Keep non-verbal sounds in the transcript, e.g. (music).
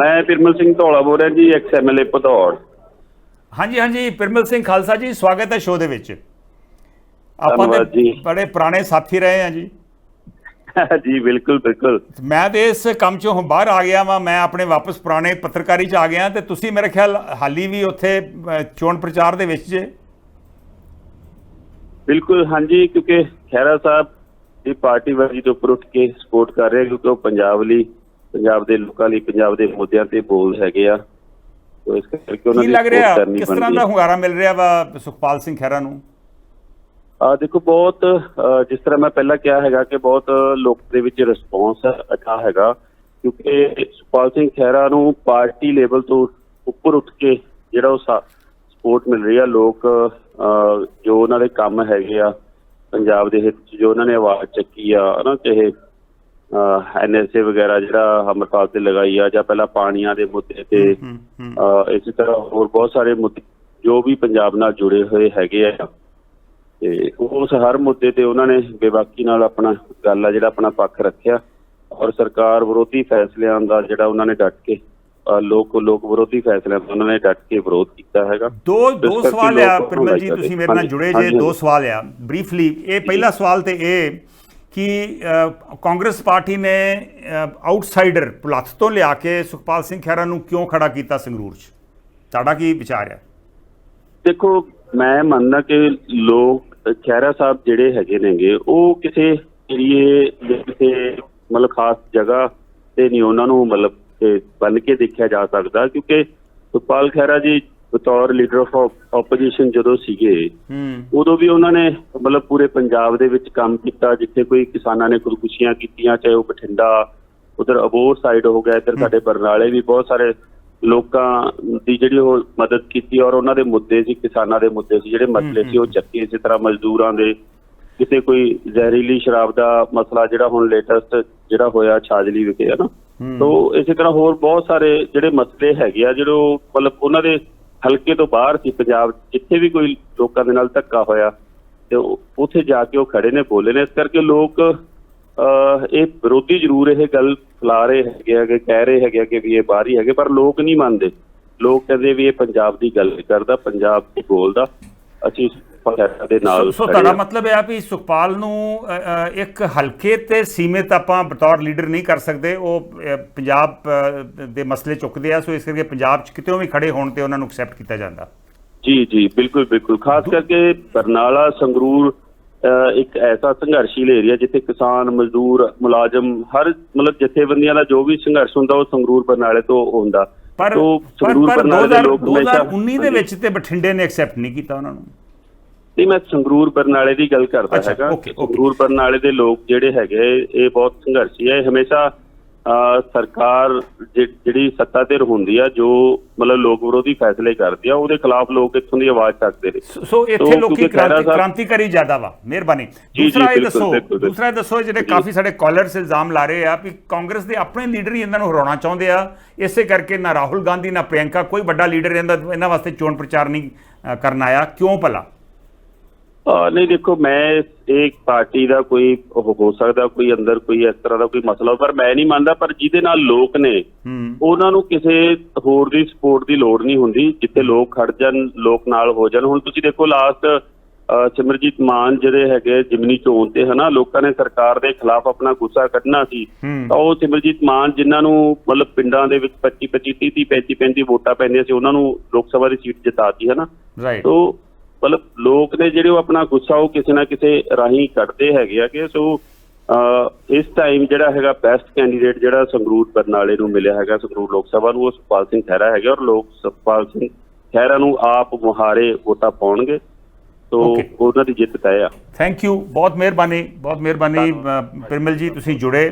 ਮੈਂ ਪਿਰਮਲ ਸਿੰਘ ਧੌਲਾ ਬੋਲ ਰਿਹਾ ਜੀ ਐਕਸ ਐਮਐਲਏ ਭਦੌੜ। ਹਾਂਜੀ ਹਾਂਜੀ ਪਿਰਮਲ ਸਿੰਘ ਖਾਲਸਾ ਜੀ ਸਵਾਗਤ ਹੈ ਸ਼ੋਅ ਦੇ ਵਿੱਚ। ਆਪਾਂ ਧੰਨਵਾਦ ਤੇ ਜੀ। ਬੜੇ ਪੁਰਾਣੇ ਸਾਥੀ ਰਹੇ ਆ ਜੀ। (laughs) ਜੀ ਬਿਲਕੁਲ ਬਿਲਕੁਲ। ਮੈਂ ਤੇ ਇਸ ਕੰਮ ਚੋਂ ਹੁਣ ਬਾਹਰ ਆ ਗਿਆ ਵਾਂ ਮੈਂ ਆਪਣੇ ਵਾਪਸ ਪੁਰਾਣੇ ਪੱਤਰਕਾਰੀ ਚ ਆ ਗਿਆ ਤੇ ਤੁਸੀਂ ਮੇਰੇ ਖਿਆਲ ਹਾਲੀ ਵੀ ਉੱਥੇ ਚੋਣ ਪ੍ਰਚਾਰ ਦੇ ਵਿੱਚ ਜੇ? ਬਿਲਕੁਲ ਹਾਂਜੀ ਕਿਉਂਕਿ ਖਹਿਰਾ ਸਾਹਿਬ ਦੀ ਪਾਰਟੀ ਵਰਗੀ ਤੋਂ ਉੱਪਰ ਉੱਠ ਕੇ ਸਪੋਰਟ ਕਰ ਰਹੇ ਕਿਉਂਕਿ ਉਹ ਪੰਜਾਬ ਲਈ ਪੰਜਾਬ ਦੇ ਲੋਕਾਂ ਲਈ ਪੰਜਾਬ ਦੇ ਮੁੱਦਿਆਂ ਤੇ ਬੋਲ ਹੈਗੇ ਆ। ਤੋ ਇਸ ਕਰਕੇ ਉਹਨਾਂ ਕੀ ਦੀ ਲੱਗ support ਰਿਹਾ ਕਿਸ ਤਰ੍ਹਾਂ ਦਾ। ਹੁੰਗਾਰਾ ਮਿਲ ਰਿਹਾ ਵਾ ਸੁਖਪਾਲ ਸਿੰਘ ਖਹਿਰਾ ਨੂੰ? ਆ ਦੇਖੋ ਬਹੁਤ ਜਿਸ ਤਰ੍ਹਾਂ ਮੈਂ ਪਹਿਲਾਂ ਕਿਹਾ ਹੈਗਾ ਕਿ ਬਹੁਤ ਲੋਕ ਦੇ ਵਿੱਚ ਰਿਸਪੌਂਸ ਅੱਛਾ ਹੈਗਾ ਕਿਉਂਕਿ ਸੁਪਾਲ ਸਿੰਘ ਖਹਿਰਾ ਨੂੰ ਪਾਰਟੀ ਲੈਵਲ ਤੋਂ ਉੱਪਰ ਉੱਠ ਕੇ ਜਿਹੜਾ ਉਹ ਸਪੋਰਟ ਮਿਲ ਰਹੀ ਆ ਲੋਕ ਜੋ ਉਹਨਾਂ ਦੇ ਕੰਮ ਹੈਗੇ ਆ ਪੰਜਾਬ ਦੇ ਹਿੱਤ 'ਚ ਜੋ ਉਹਨਾਂ ਨੇ ਆਵਾਜ਼ ਚੱਕੀ ਆ ਹਨਾ ਚਾਹੇ ਐਨਐਸਏ ਵਗੈਰਾ ਜਿਹੜਾ ਅਮਰਪਾਲ ਤੇ ਲਗਾਈ ਆ ਜਾਂ ਪਹਿਲਾਂ ਪਾਣੀਆਂ ਦੇ ਮੁੱਦੇ ਤੇ ਇਸੇ ਤਰ੍ਹਾਂ ਹੋਰ ਬਹੁਤ ਸਾਰੇ ਮੁੱਦੇ ਜੋ ਵੀ ਪੰਜਾਬ ਨਾਲ ਜੁੜੇ ਹੋਏ ਹੈਗੇ ਆ। ਤੇ ਉਸ ਹਰ ਮੁੱਦੇ ਤੇ ਉਹਨਾਂ ਨੇ ਬੇਬਾਕੀ ਨਾਲ ਆਪਣਾ ਗੱਲ ਆ ਜਿਹੜਾ ਆਪਣਾ ਪੱਖ ਰੱਖਿਆ। ਔਰ ਸਰਕਾਰ ਵਿਰੋਧੀ ਫੈਸਲਿਆਂ ਦਾ ਜਿਹੜਾ ਉਹਨਾਂ ਨੇ ਡਟ ਕੇ ਲੋਕ ਲੋਕ ਵਿਰੋਧੀ ਫੈਸਲਿਆਂ ਦਾ ਉਹਨਾਂ ਨੇ ਡਟ ਕੇ ਵਿਰੋਧ ਕੀਤਾ ਹੈਗਾ। ਦੋ ਦੋ ਸਵਾਲ ਆ ਪਿਰਮਲ ਜੀ ਤੁਸੀਂ ਮੇਰੇ ਨਾਲ ਜੁੜੇ ਜੇ ਦੋ। ਸਵਾਲ ਆ। ਬਰੀਫਲੀ ਇਹ ਪਹਿਲਾ ਸਵਾਲ ਤੇ ਇਹ ਕਿ ਕਾਂਗਰਸ ਪਾਰਟੀ ਨੇ ਆਊਟਸਾਈਡਰ ਪੁਲੱਥ ਤੋਂ ਲਿਆ ਕੇ ਸੁਖਪਾਲ ਸਿੰਘ ਖਹਿਰਾ ਨੂੰ ਕਿਉਂ ਖੜਾ ਕੀਤਾ ਸੰਗਰੂਰ 'ਚ? ਤੁਹਾਡਾ ਕੀ ਵਿਚਾਰ ਹੈ? ਦੇਖੋ, ਮੈਂ ਮੰਨਦਾ ਕਿ ਲੋਕ ਖਹਿਰਾ ਸਾਹਿਬ ਜਿਹੜੇ ਹੈਗੇ ਨੇਗੇ, ਉਹ ਕਿਸੇ ਏਰੀਏ ਜਾਂ ਕਿਸੇ ਮਤਲਬ ਖਾਸ ਜਗ੍ਹਾ ਤੇ ਨਹੀਂ ਉਹਨਾਂ ਨੂੰ ਮਤਲਬ ਬੰਨ ਕੇ ਦੇਖਿਆ ਜਾ ਸਕਦਾ ਕਿਉਂਕਿ ਸੁਖਪਾਲ ਖਹਿਰਾ ਜੀ ਬਤੌਰ ਲੀਡਰ ਆਫ ਆਪੋਜੀਸ਼ਨ ਜਦੋਂ ਸੀਗੇ ਉਦੋਂ ਵੀ ਉਹਨਾਂ ਨੇ ਮਤਲਬ ਪੂਰੇ ਪੰਜਾਬ ਦੇ ਵਿੱਚ ਕੰਮ ਕੀਤਾ ਜਿੱਥੇ ਕੋਈ ਕਿਸਾਨਾਂ ਨੇ ਖੁਦਕੁਸ਼ੀਆਂ ਕੀਤੀਆਂ ਚਾਹੇ ਉਹ ਬਠਿੰਡਾ ਉਧਰ ਅਬੋਰ ਸਾਈਡ ਹੋ ਗਿਆ ਇੱਧਰ ਸਾਡੇ ਬਰਨਾਲੇ ਵੀ ਬਹੁਤ ਸਾਰੇ ਲੋਕਾਂ ਦੀ ਜਿਹੜੀ ਉਹ ਮਦਦ ਕੀਤੀ ਔਰ ਉਹਨਾਂ ਦੇ ਮੁੱਦੇ ਸੀ ਕਿਸਾਨਾਂ ਦੇ ਮੁੱਦੇ ਸੀ ਜਿਹੜੇ ਮਸਲੇ ਸੀ ਉਹ ਚੱਕੇ ਇਸੇ ਤਰ੍ਹਾਂ ਮਜ਼ਦੂਰਾਂ ਦੇ ਕਿਤੇ ਕੋਈ ਜ਼ਹਿਰੀਲੀ ਸ਼ਰਾਬ ਦਾ ਮਸਲਾ ਜਿਹੜਾ ਹੁਣ ਲੇਟੈਸਟ ਜਿਹੜਾ ਹੋਇਆ ਛਾਜਲੀ ਵਿਖੇ ਹੈ। ਨਾ ਤੋ ਇਸੇ ਤਰ੍ਹਾਂ ਹੋਰ ਬਹੁਤ ਸਾਰੇ ਜਿਹੜੇ ਮਸਲੇ ਹੈਗੇ ਆ ਜਿਹੜੇ ਮਤਲਬ ਉਹਨਾਂ ਦੇ ਹਲਕੇ ਤੋਂ ਬਾਹਰ ਸੀ ਪੰਜਾਬ ਜਿੱਥੇ ਵੀ ਕੋਈ ਲੋਕਾਂ ਦੇ ਨਾਲ ਧੱਕਾ ਹੋਇਆ ਤੇ ਉੱਥੇ ਜਾ ਕੇ ਉਹ ਖੜੇ ਨੇ ਬੋਲੇ ਨੇ। ਇਸ ਕਰਕੇ ਲੋਕ ਅਹ, ਇਹ ਵਿਰੋਧੀ ਜ਼ਰੂਰ ਇਹ ਗੱਲ ਫੈਲਾ ਰਹੇ ਹੈਗੇ ਆ ਕਿ ਕਹਿ ਰਹੇ ਹੈਗੇ ਆ ਕਿ ਵੀ ਇਹ ਬਾਹਰੀ ਹੈਗੇ ਪਰ ਲੋਕ ਨਹੀਂ ਮੰਨਦੇ। ਲੋਕ ਕਹਿੰਦੇ ਵੀ ਇਹ ਪੰਜਾਬ ਦੀ ਗੱਲ ਕਰਦਾ ਪੰਜਾਬ ਦੀ ਬੋਲਦਾ। ਅਸੀਂ ਫੈਸਲਾ ਦੇ ਨਾਲ ਸੋ ਤੁਹਾਡਾ। ਮਤਲਬ ਇਹ ਆ ਵੀ ਸੁਖਪਾਲ ਨੂੰ ਇੱਕ ਹਲਕੇ ਤੇ ਸੀਮਿਤ ਆਪਾਂ ਬਤੌਰ ਲੀਡਰ ਨਹੀਂ ਕਰ ਸਕਦੇ। ਉਹ ਪੰਜਾਬ ਦੇ ਮਸਲੇ ਚੁੱਕਦੇ ਆ ਸੋ ਇਸ ਕਰਕੇ ਪੰਜਾਬ 'ਚ ਕਿਤੇ ਵੀ ਖੜੇ ਹੋਣ ਤੇ ਉਹਨਾਂ ਨੂੰ ਐਕਸੈਪਟ ਕੀਤਾ ਜਾਂਦਾ। ਜੀ ਜੀ ਬਿਲਕੁਲ ਬਿਲਕੁਲ। ਖਾਸ ਕਰਕੇ ਬਰਨਾਲਾ ਸੰਗਰੂਰ ਇੱਕ ਐਸਾ ਸੰਘਰਸ਼ੀਲ ਏਰੀਆ ਜਿੱਥੇ ਕਿਸਾਨ ਮਜ਼ਦੂਰ ਮੁਲਾਜ਼ਮ ਹਰ ਮਤਲਬ ਜਥੇਬੰਦੀਆਂ ਦਾ ਜੋ ਵੀ ਸੰਘਰਸ਼ ਹੁੰਦਾ ਉਹ ਸੰਗਰੂਰ ਬਰਨਾਲੇ ਤੋਂ ਹੁੰਦਾ। ਪਰ ਪਰ ਸੰਗਰੂਰ ਪਰ ਬਰਨਾਲੇ ਦੇ 2000 ਲੋਕ ਹਮੇਸ਼ਾ 2019 ਦੇ ਵਿੱਚ ਤੇ ਬਠਿੰਡੇ ਨੇ ਐਕਸੈਪਟ ਨਹੀਂ ਕੀਤਾ ਉਹਨਾਂ ਨੂੰ। ਨਹੀਂ ਮੈਂ ਸੰਗਰੂਰ ਬਰਨਾਲੇ ਦੀ ਗੱਲ ਕਰਦਾ ਹੈਗਾ। ਸੰਗਰੂਰ ਬਰਨਾਲੇ ਦੇ ਲੋਕ ਜਿਹੜੇ ਹੈਗੇ ਇਹ ਬਹੁਤ ਸੰਘਰਸ਼ੀ ਹੈ। ਇਹ ਹਮੇਸ਼ਾ ਸਰਕਾਰ ਜਿਹੜੀ ਸੱਤਾ ਤੇ ਹੁੰਦੀ ਆ ਜੋ ਮਤਲਬ ਲੋਕ ਵਿਰੋਧੀ ਫੈਸਲੇ ਕਰਦੀ ਆ ਉਹਦੇ ਖਿਲਾਫ ਲੋਕ ਇੱਥੋਂ ਦੀ ਆਵਾਜ਼ ਚੱਕਦੇ ਨੇ ਸੋ- ਇੱਥੇ ਲੋਕੀ ਕ੍ਰਾਂਤੀਕਾਰੀ ਜ਼ਿਆਦਾ ਵਾ ਮਿਹਰਬਾਨੀ ਦੂਸਰਾ ਇਹ ਦੱਸੋ। ਦੂਸਰਾ ਇਹ ਦੱਸੋ ਜਿਹੜੇ। ਕਾਫੀ ਸਾਡੇ ਕਾਲਰਸ ਇਲਜ਼ਾਮ ਲਾ ਰਹੇ ਆ ਵੀ ਕਾਂਗਰਸ ਦੇ ਆਪਣੇ ਲੀਡਰ ਹੀ ਇਹਨਾਂ ਨੂੰ ਹਰਾਉਣਾ ਚਾਹੁੰਦੇ ਆ ਇਸੇ ਕਰਕੇ ਨਾ ਰਾਹੁਲ ਗਾਂਧੀ ਨਾ ਪ੍ਰਿਯੰਕਾ ਕੋਈ ਵੱਡਾ ਲੀਡਰ ਇਹਨਾਂ ਵਾਸਤੇ ਚੋਣ ਪ੍ਰਚਾਰ ਨਹੀਂ ਕਰਨ ਆਇਆ ਕਿਉਂ ਭਲਾ ਨਹੀਂ ਦੇਖੋ ਮੈਂ ਇਹ ਪਾਰਟੀ ਦਾ ਕੋਈ ਹੋ ਸਕਦਾ ਕੋਈ ਅੰਦਰ ਕੋਈ ਇਸ ਤਰ੍ਹਾਂ ਦਾ ਕੋਈ ਮਸਲਾ ਪਰ ਮੈਂ ਨਹੀਂ ਮੰਨਦਾ ਪਰ ਜਿਹਦੇ ਨਾਲ ਲੋਕ ਨੇ ਉਹਨਾਂ ਨੂੰ ਕਿਸੇ ਹੋਰ ਦੀ ਸਪੋਰਟ ਦੀ ਲੋੜ ਨਹੀਂ ਹੁੰਦੀ ਜਿੱਥੇ ਲੋਕ ਖੜ ਜਾਣ ਲੋਕ ਨਾਲ ਹੋ ਜਾਣ। ਹੁਣ ਤੁਸੀਂ ਦੇਖੋ ਲਾਸਟ ਸਿਮਰਜੀਤ ਮਾਨ ਜਿਹੜੇ ਹੈਗੇ ਜਿਮਨੀ ਚੋਣ ਤੇ ਹਨਾ ਲੋਕਾਂ ਨੇ ਸਰਕਾਰ ਦੇ ਖਿਲਾਫ ਆਪਣਾ ਗੁੱਸਾ ਕੱਢਣਾ ਸੀ। ਤਾਂ ਉਹ ਸਿਮਰਜੀਤ ਮਾਨ ਜਿਨ੍ਹਾਂ ਨੂੰ ਮਤਲਬ ਪਿੰਡਾਂ ਦੇ ਵਿੱਚ 25 25 30 30 35 35 ਵੋਟਾਂ ਪੈਂਦੀਆਂ ਸੀ ਉਹਨਾਂ ਨੂੰ ਲੋਕ ਸਭਾ ਦੀ ਸੀਟ ਜਿਤਾਤੀ ਹਨਾ। ਰਾਈਟ ਸੋ ਮਤਲਬ ਲੋਕ ਨੇ ਜਿਹੜੇ ਉਹ ਆਪਣਾ ਗੁੱਸਾ ਉਹ ਕਿਸੇ ਨਾ ਕਿਸੇ ਰਾਹੀਂ ਕੱਢਦੇ ਹੈਗੇ ਆ ਕਿ ਸੋ ਇਸ ਟਾਈਮ ਜਿਹੜਾ ਹੈਗਾ ਬੈਸਟ ਕੈਂਡੀਡੇਟ ਜਿਹੜਾ ਸੰਗਰੂਰ ਬਰਨਾਲੇ ਨੂੰ ਮਿਲਿਆ ਹੈਗਾ ਸੰਗਰੂਰ ਲੋਕ ਸਭਾ ਨੂੰ ਉਹ ਸੁਖਪਾਲ ਸਿੰਘ ਖਹਿਰਾ ਹੈਗਾ ਔਰ ਲੋਕ ਸੁਖਪਾਲ ਸਿੰਘ ਖਹਿਰਾ ਨੂੰ ਆਪ ਮੁਹਾਰੇ ਵੋਟਾਂ ਪਾਉਣਗੇ। ਸੋ Okay. ਉਹਨਾਂ ਦੀ ਜਿੱਤ ਤੈਅ ਆ। ਥੈਂਕ ਯੂ ਬਹੁਤ ਮਿਹਰਬਾਨੀ ਬਹੁਤ ਮਿਹਰਬਾਨੀ ਪਿਰਮਲ ਜੀ ਤੁਸੀਂ ਜੁੜੇ।